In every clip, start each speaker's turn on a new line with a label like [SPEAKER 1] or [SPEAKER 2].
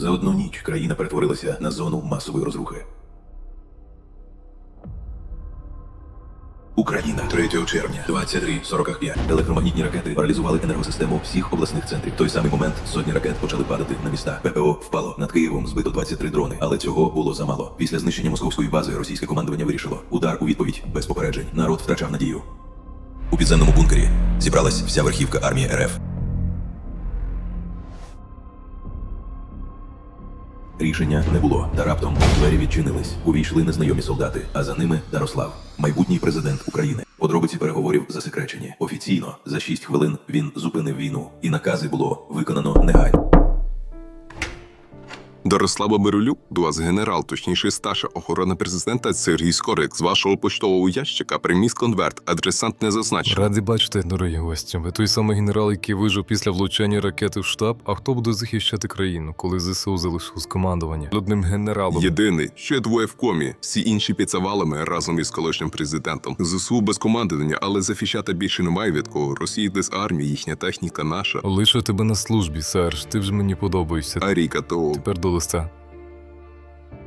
[SPEAKER 1] За одну ніч країна перетворилася на зону масової розрухи. Україна 3 червня 23.45. Електромагнітні ракети паралізували енергосистему всіх обласних центрів. В той самий момент сотні ракет почали падати на міста. ППО впало над Києвом. Збито 23 дрони, але цього було замало. Після знищення московської бази російське командування вирішило удар у відповідь без попереджень. Народ втрачав надію. У підземному бункері зібралась вся верхівка армії РФ. Рішення не було, та раптом двері відчинились. Увійшли незнайомі солдати, а за ними Дарослав, майбутній президент України. Подробиці переговорів засекречені. Офіційно за 6 хвилин він зупинив війну, і накази було виконано негайно.
[SPEAKER 2] Дарослава Миролюк, до вас генерал, точніше старша охорона президента Сергій Скорик з вашого поштового ящика приміс конверт, адресант не зазначено.
[SPEAKER 3] Раді бачити, дорогі гості. Ви той самий генерал, який вижив після влучання ракети в штаб. А хто буде захищати країну, коли ЗСУ залишилось командування? Одним генералом.
[SPEAKER 2] Єдиний, ще двоє в комі, всі інші під завалами разом із колишнім президентом. ЗСУ без командування, але захищати більше немає від кого. Росії без армії, їхня техніка наша.
[SPEAKER 3] Лише тебе на службі, Серж. Ти вже мені подобаєшся.
[SPEAKER 2] Аріка то
[SPEAKER 3] Тепер до листа.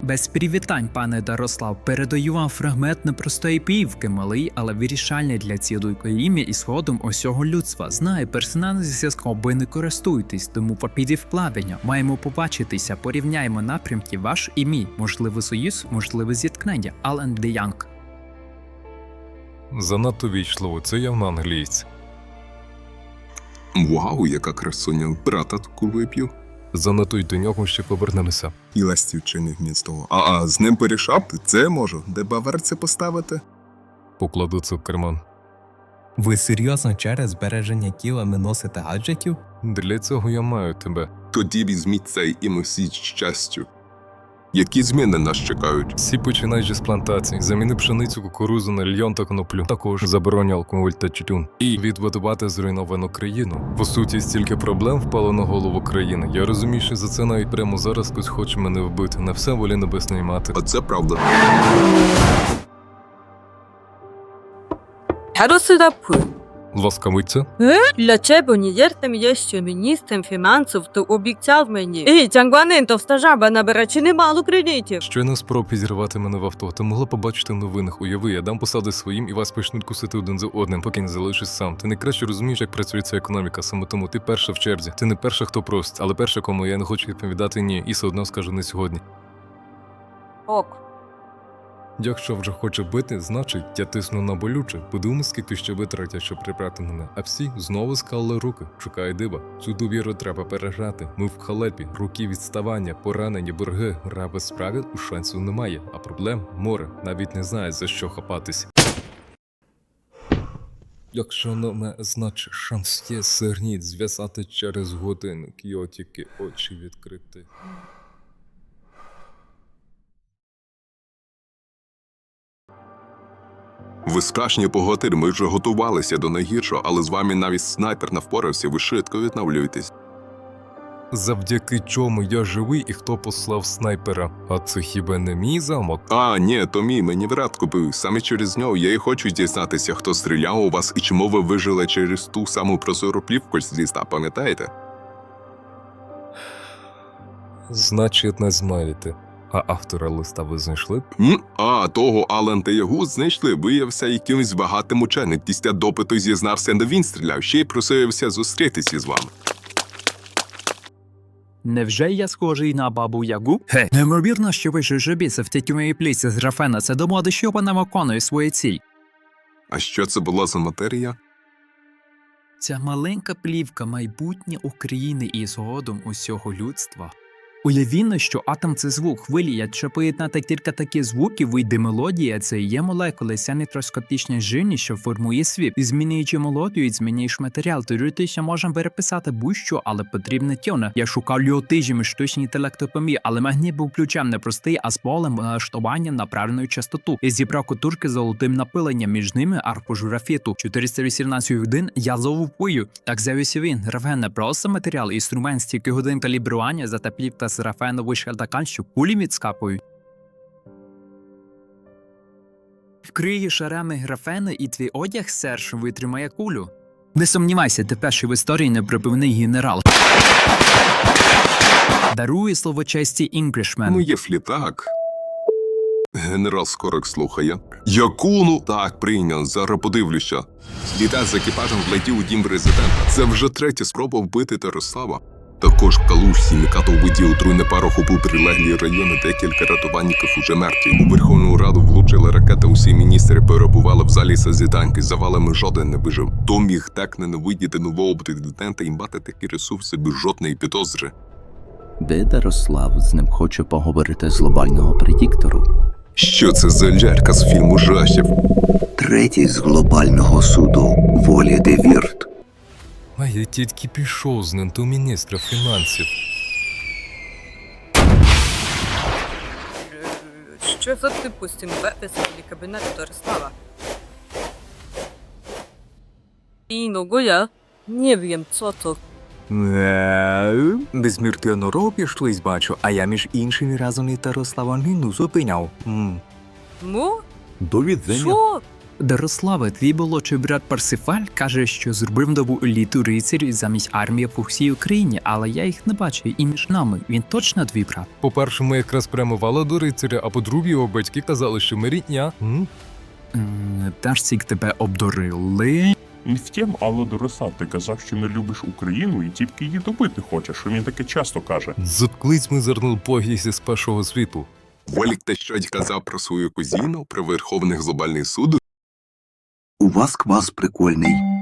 [SPEAKER 4] Без привітань, пане Дарослав, передаю вам фрагмент непростої півки, малий, але вирішальний для цілої ім'я і сходом усього людства. Знаю, персональний зв'язком ви не користуєтесь, тому попіді вкладення. Маємо побачитися, порівняємо напрямки ваш і мій. Можливий союз, можливе зіткнення. Ален Де Янг.
[SPEAKER 3] Занадто вічливо, це явно англієць.
[SPEAKER 2] вау, яка красуня. Брата таку вип'ю.
[SPEAKER 3] Занотуй до нього, ще повернемося.
[SPEAKER 2] І ластівчини місто. А, а з ним порішати? Це можу. Де баверці поставити?
[SPEAKER 3] Покладу це в карман.
[SPEAKER 5] Ви серйозно через збереження тіла не носите гаджетів?
[SPEAKER 3] Для цього я маю тебе.
[SPEAKER 2] Тоді візьміть цей і носіть щастю. Які зміни нас чекають?
[SPEAKER 3] Всі починаючи з плантацій, заміни пшеницю, кукурузу на льйон та коноплю. Також забороню алкоголь та тютюн. І відбудувати зруйновану країну. По суті, стільки проблем впало на голову країни. Я розумію, що за це навіть прямо зараз хтось хоче мене вбити. На все волі небесної мати.
[SPEAKER 2] А це правда.
[SPEAKER 6] Ярославу,
[SPEAKER 3] Ласкавиця?
[SPEAKER 6] для чого не є, що міністром фінансів то обіцяв мені. І тянгванин товста жаба набере чи немало кредитів.
[SPEAKER 3] Щойно спроб підірвати мене в авто. Ти могла побачити в новинах. Уяви, я дам посади своїм і вас почнуть кусити один за одним, поки не залишиш сам. Ти не краще розумієш, як працює ця економіка. Саме тому ти перша в черзі. Ти не перша, хто просить, але перша, кому я не хочу відповідати ні, і все одно скажу не сьогодні.
[SPEAKER 6] Ок.
[SPEAKER 3] Якщо вже хоче бити, значить я тисну на болюче. Подумай, скільки ще витратять, щоб прибрати мене. А всі знову склали руки. Шукає диба. Цю довіру треба переграти. Ми в халепі, руки відставання, поранені, борги. Гра без правил у шансів немає. А проблем море. Навіть не знає за що хапатися. Якщо не значить шанс є сирніт зв'язати через годинник, його тільки очі відкрити.
[SPEAKER 2] Ви справжній богатир, ми вже готувалися до найгіршого, але з вами навіть снайпер не впорався, ви швидко відновлюєтесь.
[SPEAKER 3] Завдяки чому я живий і хто послав снайпера? А це хіба не мій замок?
[SPEAKER 2] А, ні, то мій, мені вряд купив. Саме через нього я і хочу дізнатися, хто стріляв у вас і чому ви вижили через ту саму прозору плівку з ліста, пам'ятаєте?
[SPEAKER 3] Значить, не знаєте. А автора листа ви знайшли?
[SPEAKER 2] М? А, того Алан та Ягу знайшли, виявився якимось багатим ученим. Після допиту зізнався, не він стріляв, ще й просився зустрітися з вами.
[SPEAKER 4] Невже я схожий на бабу Ягу? Ге, неймовірно, що ви жужобіться в тітюмої пліці з графена. Це думати, що вона виконує свою ціль.
[SPEAKER 2] А що це була за матерія?
[SPEAKER 4] Ця маленька плівка майбутнє України і згодом усього людства. Уявімо, що атом це звук хвилі, якщо поєднати кілька таких звуків, вийде мелодія, це є молекули, ця нітроскопічна жирність, що формує світ. І змінюючи мелодію, змінюєш матеріал. Теоретично можна переписати будь-що, але потрібне тьоне. Я шукав ліотижами штучні інтелектопомі, але магніт був ключем не простий, а з полем налаштування на правильну частоту. І зібрав кутурки з золотим напиленням, між ними аркуш графіту. 418 годин я зову пою. Так з'явився він. Графен не просто матеріал, інструмент стільки годин калібрування, затаплів та з графену вийшов що кулі відскапують. Вкриє шарами графену і твій одяг, Серж, витримає кулю. Не сумнівайся, ти перший в історії неприпивний генерал. Дарує слово честі Інглішмен.
[SPEAKER 2] Ну, є флітак. Генерал Скорик слухає. Якуну? Так, прийняв. Зараз подивлюся. Літак з екіпажем влетів у дім президента. Це вже третя спроба вбити Тарослава. Також в Калушці Мікатов видів отруйне парохопу прилеглі райони, декілька рятувальників уже мертві. У Верховну Раду влучили ракети, усі міністри перебували в залі созіданки, завалами жоден не вижив. То міг так ненавидіти нового президента і мати такі ресурси без жодної підозри.
[SPEAKER 7] Де Дарослав з ним хоче поговорити з глобального предіктору?
[SPEAKER 2] Що це за лялька з фільму жахів?
[SPEAKER 7] Третій з глобального суду волі Девірт.
[SPEAKER 3] А я тільки пішов з ним до міністра фінансів.
[SPEAKER 6] Що за типу з цим веписом і кабінету Дорослава? I no ja? Nie wiem, co to.
[SPEAKER 8] Е, Безміртяно пішлись, бачу, а я між іншими разом і Тарослава Ніну зупиняв. М.
[SPEAKER 6] Му?
[SPEAKER 8] До відзення.
[SPEAKER 6] Що?
[SPEAKER 4] Дарославе, твій молодший брат Парсифаль каже, що зробив нову еліту рицарів замість армії по всій Україні, але я їх не бачу. І між нами він точно твій брат.
[SPEAKER 3] По-перше, ми якраз прямували до рицаря, а по-друге, його батьки казали, що ми рідня. М?
[SPEAKER 4] Тебе обдурили.
[SPEAKER 9] Не втім, але Дорослав, ти казав, що не любиш Україну і тільки її добити хочеш. Він таке часто каже.
[SPEAKER 3] Заткнись ми зернул погісі з першого світу.
[SPEAKER 2] Волік те щось казав про свою кузіну, про Верховний глобальний суд.
[SPEAKER 7] Вас квас прикольний.